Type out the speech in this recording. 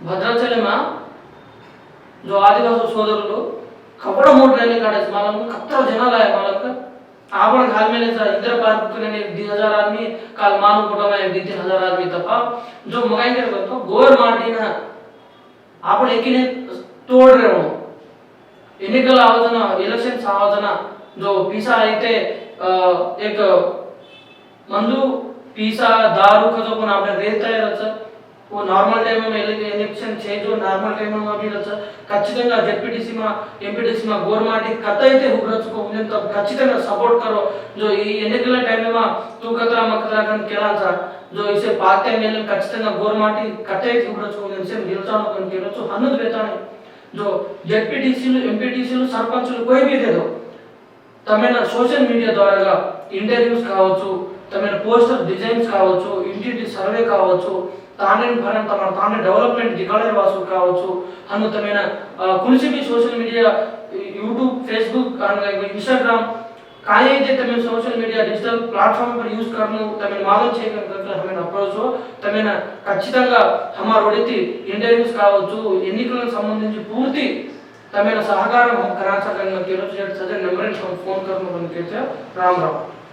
భద్రాచలమా? जो ఆదివాసు సోదరులు కపడ మూడ్రని కాడ మనము కత్ర జనాలయ మనకు ఆవరణ కాल में इधर पार करने दी हजार आदमी काल मानव कोटा में दी हजार आदमी तपा जो मगाई कर तो गोर मार्टिना आपण एकीने तोड रहे हो ఎన్నికల ఆలోచన ఎలక్షన్స్ ఆలోచన जो पीसा అయితే एक మందు పీసా దారు కదొకన આપણે રહેતા રહેતા वो नॉर्मल टाइम में इलेक्शन चेंज हो नॉर्मल टाइम ఖచ్చితంగా జెడ్పీటీసీ మా ఎంపీటీసీ మా గవర్నమెంట్ కథ అయితే హురచుకో ఖచ్చితంగా సపోర్ట్ కరో జో ఈ ఎన్నికల టైంలో తూకత్రా మక్కత్రాకం కెలాచా జో ఇసే పార్ట్ టైం వెళ్ళి ఖచ్చితంగా గవర్నమెంట్ కథ అయితే హురచుకో ఉందని నిల్చాను కొన్ని కెలొచ్చు హన్నుదు వేతాను. జో జెడ్పీటీసీలు ఎంపీటీసీలు సర్పంచులు కోయి బీ దేదో తమిళ సోషల్ మీడియా ద్వారా ఇంటర్వ్యూస్ కావచ్చు తమైన పోస్టర్ డిజైన్స్ కావచ్చు ఇంటి సర్వే కావచ్చు తానే భరణ తమ తానే డెవలప్మెంట్ దిగాడే వాసు కావచ్చు అన్నతమైన కులిసిమి social media YouTube Facebook Instagram కాయేతే తమ సోషల్ మీడియా డిజిటల్ ప్లాట్ఫామ్ పర్ యూస్ కర్ను తమ మాదం చేయగలిగినట్లు తమ అప్రోచ్ తమైన ఖచ్చితంగా హమార్ ఒడితి ఇంటర్వ్యూస్ కావచ్చు ఎన్నికలకు సంబంధించి పూర్తి తమైన సహకారం కరాచగలిగిన కేరళ సజన్ నెంబర్ ఫోన్ కర్మ రామ్ రామరావు